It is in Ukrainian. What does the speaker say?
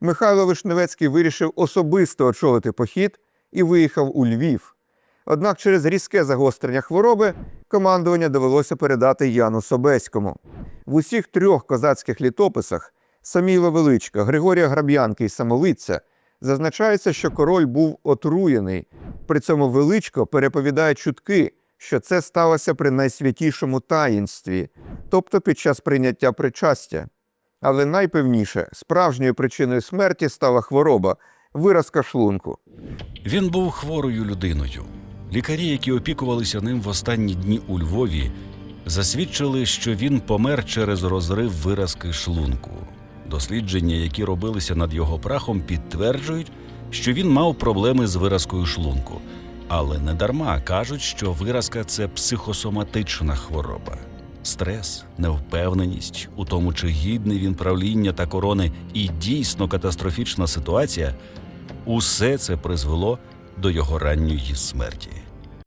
Михайло Вишневецький вирішив особисто очолити похід і виїхав у Львів. Однак через різке загострення хвороби командування довелося передати Яну Собеському. В усіх трьох козацьких літописах Саміла Величка, Григорія Граб'янки і Самовиця зазначається, що король був отруєний. При цьому Величко переповідає чутки, що це сталося при найсвятішому таїнстві, тобто під час прийняття причастя. Але найпевніше, справжньою причиною смерті стала хвороба виразка шлунку. Він був хворою людиною. Лікарі, які опікувалися ним в останні дні у Львові, засвідчили, що він помер через розрив виразки шлунку. Дослідження, які робилися над його прахом, підтверджують, що він мав проблеми з виразкою шлунку. Але не дарма кажуть, що виразка це психосоматична хвороба. Стрес, невпевненість у тому, чи гідний він правління та корони, і дійсно катастрофічна ситуація Усе це призвело до його ранньої смерті.